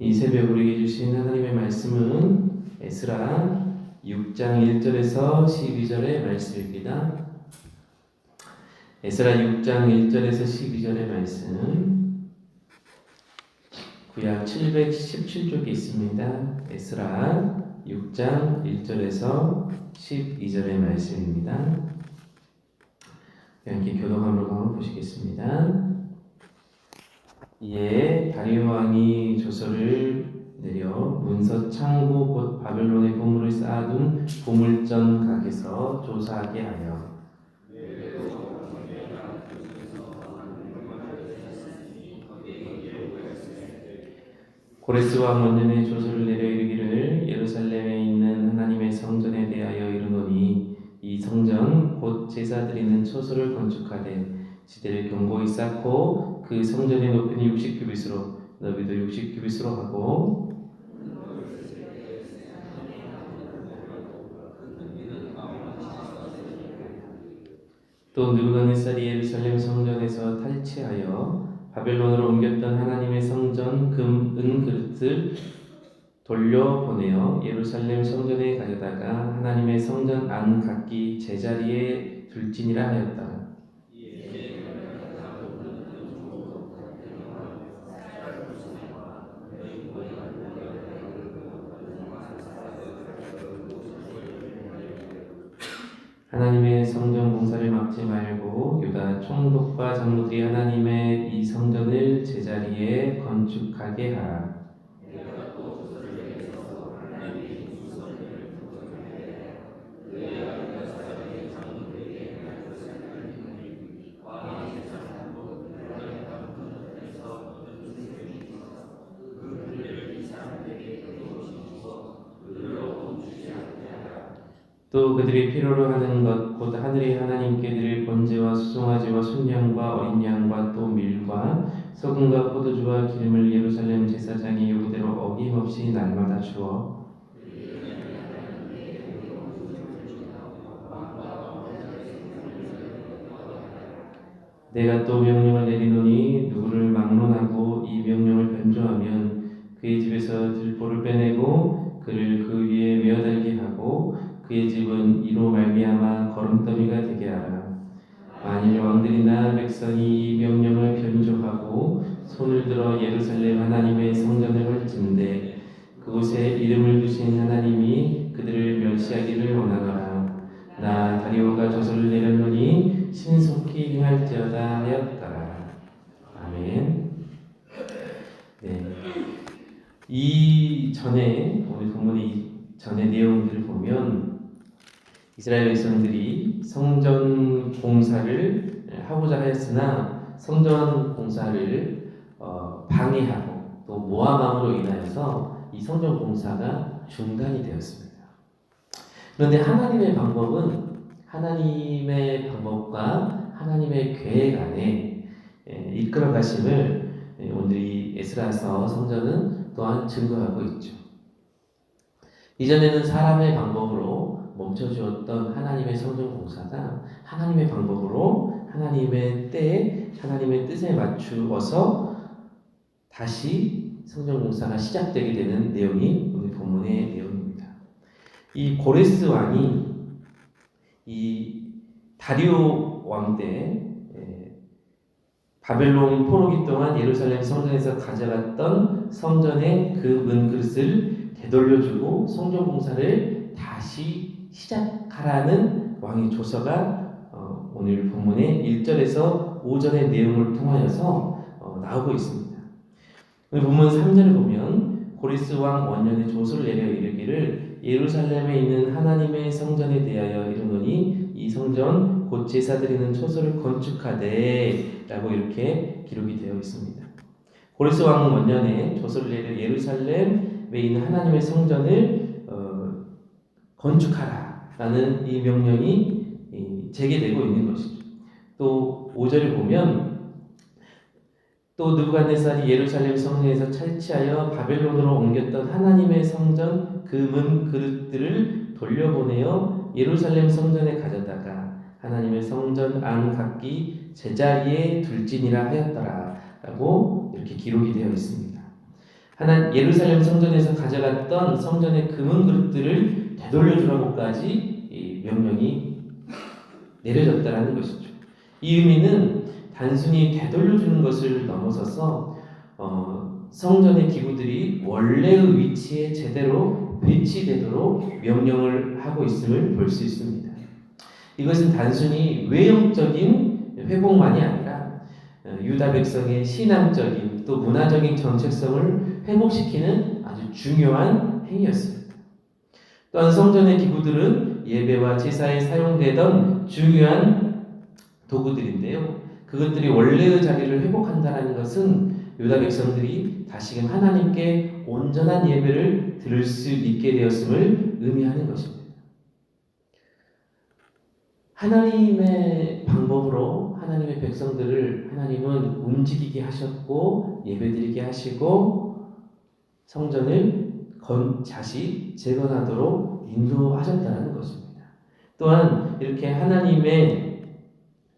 이 새벽 우리에게 주신 하나님의 말씀은 에스라 6장 1절에서 12절의 말씀입니다. 에스라 6장 1절에서 12절의 말씀 구약 717쪽에 있습니다. 에스라 6장 1절에서 12절의 말씀입니다. 함께 한번 보시겠습니다. 이에 다리오 왕이 조서를 내려 문서 창고 곧 바벨론의 보물을 쌓아둔 보물전 각에서 조사하게 하여 고레스 왕 원년에 조서를 내려 이르기를 예루살렘에 있는 하나님의 성전에 대하여 이르노니 이 성전 곧 제사 드리는 처소를 건축하되 지대를 견고히 쌓고 그 성전의 높이는 60규빗으로 너비도 60규빗으로 하고 또 느부갓네살이 예루살렘 성전에서 탈취하여 바벨론으로 옮겼던 하나님의 성전 금, 은 그릇을 돌려보내어 예루살렘 성전에 가져다가 하나님의 성전 안 각기 제자리에 둘지니라 하였다. 하나님의 성전 공사를 막지 말고 유다 총독과 장로들이 하나님의 이 성전을 제자리에 하라. 또 그들이 필요로 하는 것 곧 하늘의 하나님께 드릴 번제와 수송아지와 순양과 어린 양과 또 소금과 포도주와 기름을 예루살렘 제사장이 요구대로 어김없이 날마다 주어 내가 또 명령을 내리노니 누구를 막론하고 이 명령을 변조하면 그의 집에서 들보를 빼내고 그를 그 위에 메어달게 하고 그의 집은 이로 말미암아 걸음더미가 되게 하라. 만일 왕들이나 백성이 이 명령을 변조하고 손을 들어 예루살렘 하나님의 성전을 헐진대 그곳에 이름을 두신 하나님이 그들을 멸시하기를 원하노라. 나 다리오가 조서를 내렸노니 신속히 행할지어다 하였더라. 아멘. 네. 이 전에 우리 본문의 전의 내용들을 보면 이스라엘 백성들이 성전 공사를 하고자 하였으나 성전 공사를 어, 방해하고 또 모함함으로 인하여서 이 성전 공사가 중단이 되었습니다. 그런데 하나님의 방법은 하나님의 방법과 하나님의 계획 안에 예, 이끌어 가심을 예, 오늘 이 에스라서 성전은 또한 증거하고 있죠. 이전에는 사람의 방법으로 멈춰주었던 하나님의 성전 공사가 하나님의 방법으로 하나님의 때에 하나님의 뜻에 맞추어서 다시 성전 공사가 시작되게 되는 내용이 오늘 본문의 내용입니다. 이 고레스 왕이 이 다리오 왕 때 바벨론 포로기 동안 예루살렘 성전에서 가져갔던 성전의 그 은그릇을 되돌려주고 성전 공사를 다시 시작하라는 왕의 조서가 어, 오늘 본문의 1절에서 5절의 내용을 통하여서 어, 나오고 있습니다. 오늘 본문 3절을 보면 고리스 왕 원년의 조서를 내려 이르기를 예루살렘에 있는 하나님의 성전에 대하여 이르노니 이 성전 곧 제사 드리는 초소를 건축하되 라고 이렇게 기록이 되어 있습니다. 고리스 왕 원년에 조서를 내려 예루살렘에 있는 하나님의 성전을 어, 건축하라 라는 이 명령이 제기되고 있는 것이죠. 또 5절을 보면 또 느부갓네살이 예루살렘 성전에서 탈취하여 바벨론으로 옮겼던 하나님의 성전 금은 그릇들을 돌려보내어 예루살렘 성전에 가져다가 하나님의 성전 안 각기 제자리에 둘지니라 하였더라라고 이렇게 기록이 되어 있습니다. 하나 예루살렘 성전에서 가져갔던 성전의 금은 그릇들을 되돌려 주라고까지 이 명령이 내려졌다라는 것이죠. 이 의미는 단순히 되돌려 주는 것을 넘어서서 어, 성전의 기구들이 원래의 위치에 제대로 배치되도록 명령을 하고 있음을 볼 수 있습니다. 이것은 단순히 외형적인 회복만이 아니라 어, 유다 백성의 신앙적인 또 문화적인 정체성을 회복시키는 아주 중요한 행위였습니다. 또한 성전의 기구들은 예배와 제사에 사용되던 중요한 도구들인데요. 그것들이 원래의 자리를 회복한다는 것은 유다 백성들이 다시금 하나님께 온전한 예배를 드릴 수 있게 되었음을 의미하는 것입니다. 하나님의 방법으로 하나님의 백성들을 하나님은 움직이게 하셨고 예배드리게 하시고 성전을 건 다시 재건하도록 인도하셨다는 것입니다. 또한 이렇게 하나님의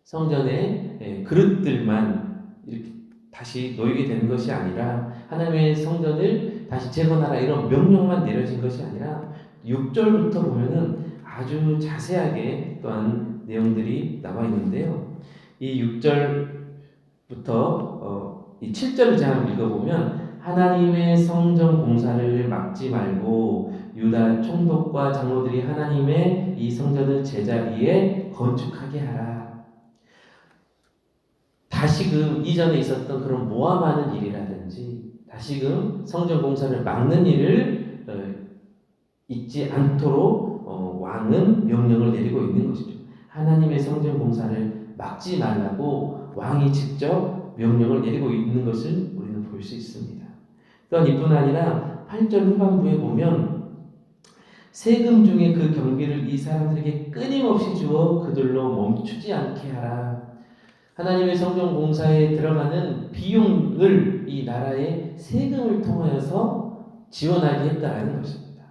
성전의 예, 그릇들만 이렇게 다시 놓이게 되는 것이 아니라 하나님의 성전을 다시 재건하라 이런 명령만 내려진 것이 아니라 6절부터 보면은 아주 자세하게 또한 내용들이 나와 있는데요. 이 6절부터 어, 이 7절을 제가 읽어보면 하나님의 성전 공사를 막지 말고 유다 총독과 장로들이 하나님의 이 성전을 제자리에 건축하게 하라. 다시금 이전에 있었던 그런 모함하는 일이라든지 다시금 성전 공사를 막는 일을 어, 있지 않도록 어, 왕은 명령을 내리고 있는 것이죠. 하나님의 성전 공사를 막지 말라고 왕이 직접 명령을 내리고 있는 것을 우리는 볼 수 있습니다. 또한 이뿐 아니라 8절 후반부에 보면 세금 중에 그 경비를 이 사람들에게 끊임없이 주어 그들로 멈추지 않게 하라. 하나님의 성전 공사에 들어가는 비용을 이 나라의 세금을 통하여서 지원하게 했다라는 것입니다.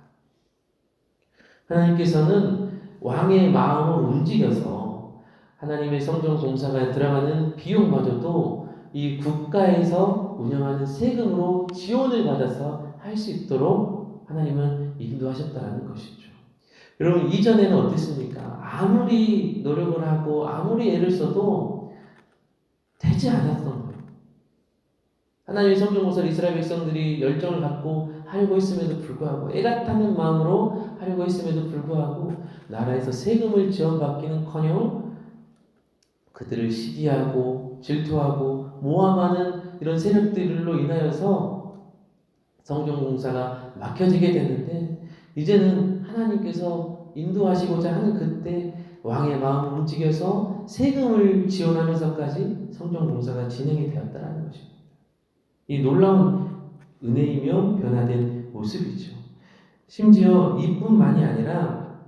하나님께서는 왕의 마음을 움직여서 하나님의 성전 공사가 들어가는 비용마저도 이 국가에서 운영하는 세금으로 지원을 받아서 할 수 있도록 하나님은 인도하셨다는 것이죠. 여러분 이전에는 어땠습니까? 아무리 노력을 하고 아무리 애를 써도 되지 않았던 거예요. 하나님의 성전공사를 이스라엘 백성들이 열정을 갖고 하려고 했음에도 불구하고 애가 타는 마음으로 하려고 했음에도 불구하고 나라에서 세금을 지원받기는커녕 그들을 시기하고 질투하고 모함하는 이런 세력들로 인하여서 성전 공사가 막혀지게 됐는데 이제는 하나님께서 인도하시고자 하는 그때 왕의 마음을 움직여서 세금을 지원하면서까지 성전 공사가 진행이 되었다는 것입니다. 이 놀라운 은혜이며 변화된 모습이죠. 심지어 이뿐만이 아니라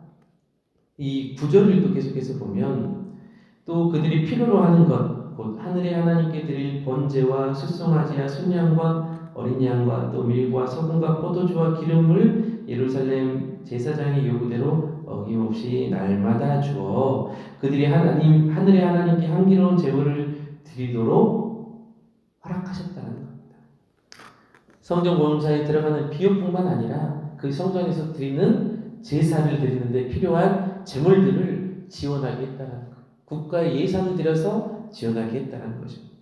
이 구절을 또 계속해서 보면 또 그들이 필요로 하는 것, 곧 하늘의 하나님께 드릴 번제와 수송아지와 순양과 어린 양과 또 밀과 소금과 포도주와 기름을 예루살렘 제사장의 요구대로 어김없이 날마다 주어 그들이 하나님 하늘의 하나님께 향기로운 제물을 드리도록 허락하셨다는 겁니다. 성전 공사에 들어가는 비용뿐만 아니라 그 성전에서 드리는 제사를 드리는데 필요한 제물들을 지원하게 했다는 것. 국가의 예산을 들여서 지원하게 했다는 것입니다.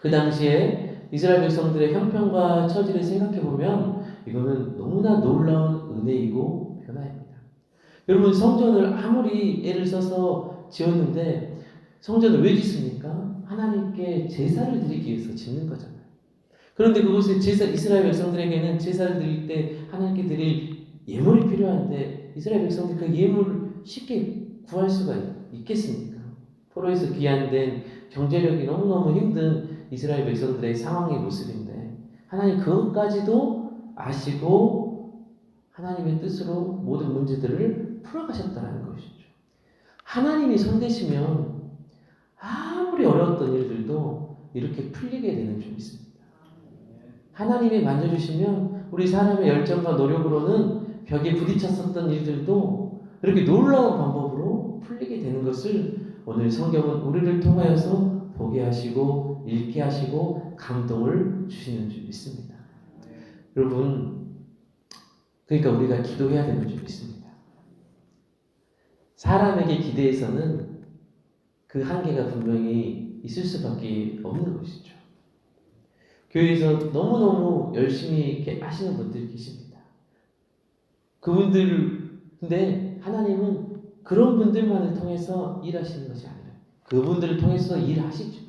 그 당시에 이스라엘 백성들의 형편과 처지를 생각해 보면 이거는 너무나 놀라운 은혜이고 변화입니다. 여러분 성전을 아무리 애를 써서 지었는데 성전을 왜 짓습니까? 하나님께 제사를 드리기 위해서 짓는 거잖아요. 그런데 그곳에 제사 이스라엘 백성들에게는 제사를 드릴 때 하나님께 드릴 예물이 필요한데 이스라엘 백성들이 그 예물을 쉽게 구할 수가 있 겠습니까? 포로에서 귀환된 경제력이 너무너무 힘든 이스라엘 백성들의 상황의 모습인데 하나님 그것까지도 아시고 하나님의 뜻으로 모든 문제들을 풀어가셨다는 것이죠. 하나님이 손대시면 아무리 어려웠던 일들도 이렇게 풀리게 되는 줄 믿습니다. 하나님이 만져주시면 우리 사람의 열정과 노력으로는 벽에 부딪혔었던 일들도 이렇게 놀라운 방법 풀리게 되는 것을 오늘 성경은 우리를 통하여서 보게 하시고 읽게 하시고 감동을 주시는 줄 믿습니다. 여러분, 그러니까 우리가 기도해야 되는 줄 믿습니다. 사람에게 기대해서는 그 한계가 분명히 있을 수밖에 없는 것이죠. 교회에서 너무너무 열심히 이렇게 하시는 분들이 계십니다. 그분들, 근데 하나님은 그런 분들만을 통해서 일하시는 것이 아니라 그분들을 통해서 일하시죠.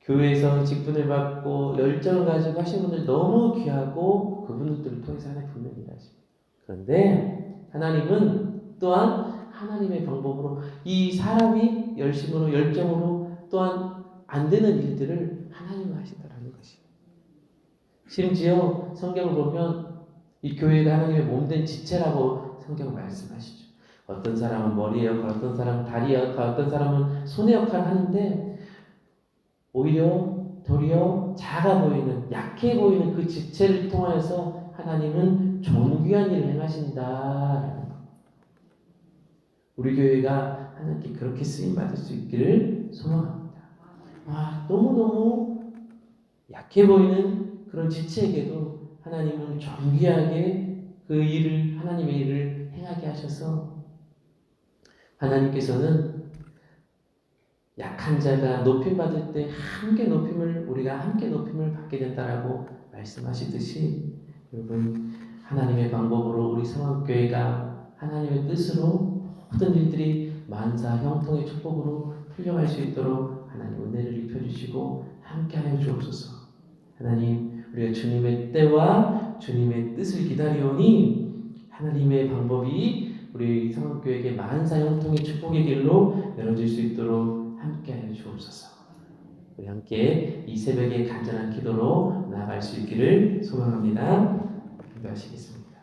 교회에서 직분을 받고 열정을 가지고 하신 분들 너무 귀하고 그분들을 통해서 하나님 분명히 일하십니다. 그런데 하나님은 또한 하나님의 방법으로 이 사람이 열심으로 열정으로 또한 안 되는 일들을 하나님은 하신다라는 것이에요. 심지어 성경을 보면 이 교회가 하나님의 몸된 지체라고 성경 말씀하시죠. 어떤 사람은 머리 역할, 어떤 사람은 다리 역할, 어떤 사람은 손의 역할을 하는데 오히려 도리어 작아 보이는 약해 보이는 그 지체를 통하여서 하나님은 존귀한 일을 행하신다라는 것. 우리 교회가 하나님께 그렇게 쓰임 받을 수 있기를 소망합니다. 와 너무 너무 약해 보이는 그런 지체에게도 하나님은 존귀하게 그 일을 하나님의 일을 행하게 하셔서 하나님께서는 약한 자가 높임 받을 때 함께 높임을 우리가 함께 높임을 받게 된다라고 말씀하시듯이 여러분 하나님의 방법으로 우리 성악교회가 하나님의 뜻으로 모든 일들이 만사 형통의 축복으로 풀려갈 수 있도록 하나님 은혜를 입혀주시고 함께하여 주옵소서. 하나님 우리가 주님의 때와 주님의 뜻을 기다리오니 하나님의 방법이 우리 성악교회에게 만사 형통의 축복의 길로 열어질 수 있도록 함께하여 주옵소서. 우리 함께 이 새벽에 간절한 기도로 나아갈 수 있기를 소망합니다. 기도하시겠습니다.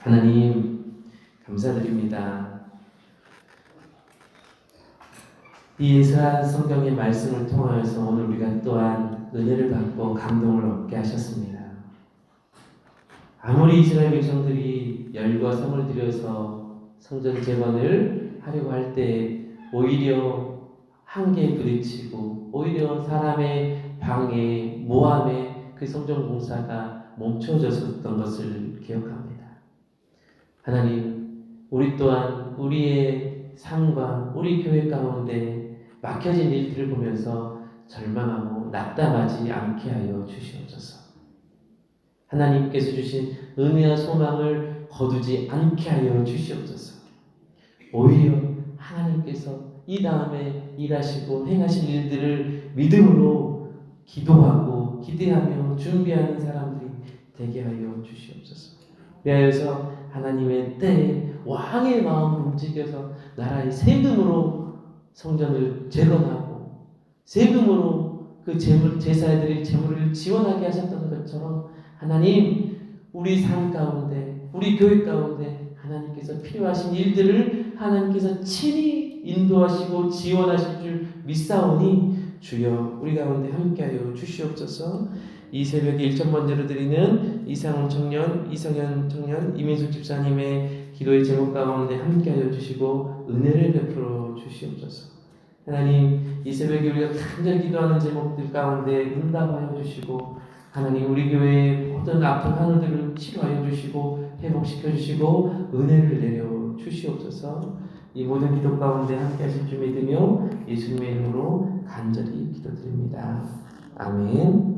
하나님 감사드립니다. 이 예사 성경의 말씀을 통하여서 오늘 우리가 또한 은혜를 받고 감동을 얻게 하셨습니다. 아무리 이스라엘 백성들이 열과 성을 들여서 성전 재건을 하려고 할 때 오히려 한계에 부딪히고 오히려 사람의 방해, 모함에 그 성전 공사가 멈춰졌었던 것을 기억합니다. 하나님, 우리 또한 우리의 삶과 우리 교회 가운데 막혀진 일들을 보면서 절망하고 낙담하지 않게 하여 주시옵소서. 하나님께서 주신 은혜와 소망을 거두지 않게 하여 주시옵소서. 오히려 하나님께서 이 다음에 일하시고 행하신 일들을 믿음으로 기도하고 기대하며 준비하는 사람들이 되게 하여 주시옵소서. 그래서 하나님의 때에 왕의 마음을 움직여서 나라의 세금으로 성전을 재건하고 세금으로 그 재물 제사들의 재물을 지원하게 하셨던 것처럼 하나님 우리 삶 가운데 우리 교회 가운데 하나님께서 필요하신 일들을 하나님께서 친히 인도하시고 지원하실 줄 믿사오니 주여 우리 가운데 함께하여 주시옵소서. 이 새벽에 일천 번째로 드리는 이상훈 청년, 이성현 청년, 이민숙 집사님의 기도의 제목 가운데 함께하여 주시고 은혜를 베풀어 주시옵소서. 하나님 이 새벽에 우리가 간절히 기도하는 제목들 가운데 응답하여 주시고 하나님 우리 교회의 모든 아픈 하늘들을 치료하여 주시고 회복시켜 주시고 은혜를 내려 주시옵소서. 이 모든 기도 가운데 함께 하실 줄 믿으며 예수님의 이름으로 간절히 기도드립니다. 아멘.